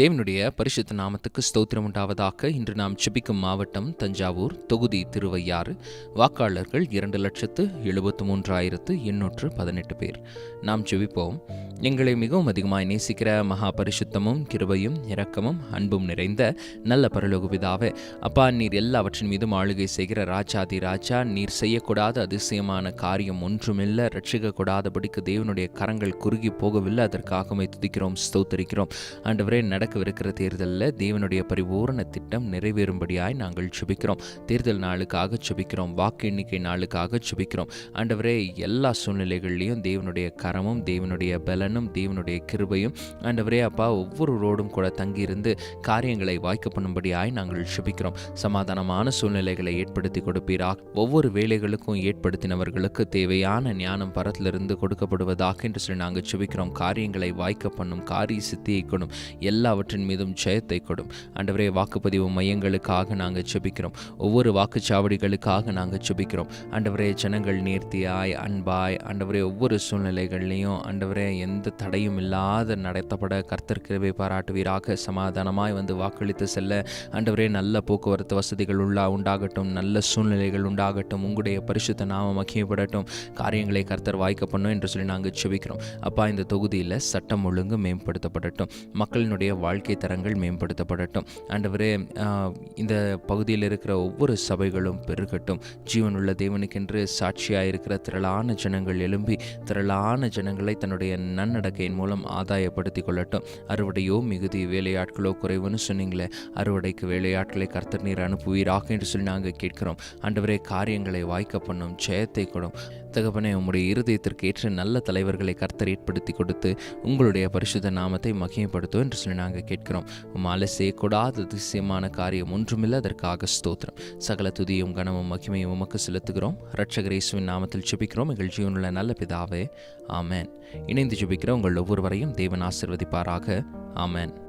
தேவனுடைய பரிசுத்த நாமத்துக்கு ஸ்தோத்திரம் உண்டாவதாக. இன்று நாம் செபிக்கும் மாவட்டம் தஞ்சாவூர் தொகுதி திருவையாறு. வாக்காளர்கள் இரண்டு லட்சத்து எழுபத்து மூன்றாயிரத்து எண்ணூற்று பதினெட்டு பேர். நாம் செபிப்போம் எங்களை மிகவும் அதிகமாய் நேசிக்கிற மகா பரிசுத்தமும் கிருபையும் இரக்கமும் அன்பும் நிறைந்த நல்ல பரலோகவிதாவே அப்பா நீர் எல்லாவற்றின் மீதும் ஆளுகை செய்கிற ராஜாதி ராஜா நீர் செய்யக்கூடாத அதிசயமான காரியம் ஒன்றுமில்லை. ரட்சிக்கக்கூடாதபடிக்கு தேவனுடைய கரங்கள் குறுகி போகவில்லை. அதற்காக துதிக்கிறோம் ஸ்தோத்தரிக்கிறோம். ஆண்டவரே நடக்கவிருக்கிற தேர்தலில் தேவனுடைய பரிபூரண திட்டம் நிறைவேறும்படியாய் நாங்கள் சுபிக்கிறோம். தேர்தல் நாளுக்காக சுபிக்கிறோம். வாக்கு எண்ணிக்கை நாளுக்காக சுபிக்கிறோம். ஆண்டவரே எல்லா சூழ்நிலைகள்லையும் தேவனுடைய கரமும் தேவனுடைய பலனும் தேவனுடைய கிருபையும் ஆண்டவரே அப்பா ஒவ்வொருவரோடும் கூட தங்கியிருந்து காரியங்களை வாய்க்க பண்ணும்படியாய் நாங்கள் சுபிக்கிறோம். சமாதானமான சூழ்நிலைகளை ஏற்படுத்தி கொடுப்பீரா ஒவ்வொரு வேலைகளுக்கும் ஏற்படுத்தினவர்களுக்கு தேவையான ஞானம் பரத்திலிருந்து கொடுக்கப்படுவதாக என்று சொல்லி நாங்கள் சுபிக்கிறோம். காரியங்களை வாய்க்க பண்ணும் காரிய சித்தியை கொடும் எல்லாவற்றின் மீதும் ஜெயத்தை கொடும். ஆண்டவரே வாக்குப்பதிவு மையங்களுக்காக நாங்கள் செபிக்கிறோம் ஒவ்வொரு வாக்குச்சாவடிகளுக்காக நாங்கள் செபிக்கிறோம் ஆண்டவரே ஜனங்கள் நேர்த்தியாய் அன்பாய் ஆண்டவரே ஒவ்வொரு சூழ்நிலைகள்லையும் ஆண்டவரே எந்த தடையும் இல்லாத நடத்தப்பட கர்த்தர்கிருவை பாராட்டுவீராக. சமாதானமாய் வந்து வாக்களித்து செல்ல ஆண்டவரே நல்ல போக்குவரத்து வசதிகள் உள்ளா உண்டாகட்டும். நல்ல சூழ்நிலைகள் உண்டாகட்டும். உங்களுடைய பரிசுத்த நாம மகிமைப்படட்டும். காரியங்களை கர்த்தர் வாய்க்க பண்ணும் என்று சொல்லி நாங்கள் செபிக்கிறோம் அப்பா இந்த தொகுதியில் சட்டம் ஒழுங்கு மேம்படுத்தப்படட்டும். மக்களினுடைய வாழ்க்கை தரங்கள் மேம்படுத்தப்படட்டும். ஆண்டவரே இந்த பகுதியில் இருக்கிற ஒவ்வொரு சபைகளும் பெருகட்டும். ஜீவனுள்ள தேவனுக்கென்று சாட்சியாக இருக்கிற திரளான ஜனங்கள் எழும்பி திரளான ஜனங்களை தன்னுடைய நன்னடக்கையின் மூலம் ஆதாயப்படுத்தி கொள்ளட்டும். அறுவடையோ மிகுதி வேலையாட்களோ குறைவுன்னு சொன்னீங்களே அறுவடைக்கு வேலையாட்களை கர்த்தர் நீர் அனுப்புவீராக என்று சொல்லி நாங்கள் கேட்கிறோம். ஆண்டவரே காரியங்களை வாய்க்க பண்ணும் ஜெயத்தை கொடும். தகப்பனே உம்முடைய இருதயத்திற்கு ஏற்ற நல்ல தலைவர்களை கர்த்தர் ஏற்படுத்தி கொடுத்து உங்களுடைய பரிசுத்த நாமத்தை மகிமைப்படுத்தும் என்று சொல்லி நாங்கள் கேட்கிறோம். உம்மால் செய்யக்கூடாத அதிசயமான காரியம் ஒன்றுமில்லை. அதற்காக ஸ்தோத்திரம். சகல துதியும் கனமும் மகிமையும் உமக்கு செலுத்துகிறோம். ரட்சகரேசுவின் நாமத்தில் ஜெபிக்கிறோம். எங்கள் ஜீவனுள்ள நல்ல பிதாவே. ஆமேன். இணைந்து ஜெபிக்கிற உங்கள் ஒவ்வொருவரையும் தேவன் ஆசிர்வதிப்பாராக. ஆமேன்.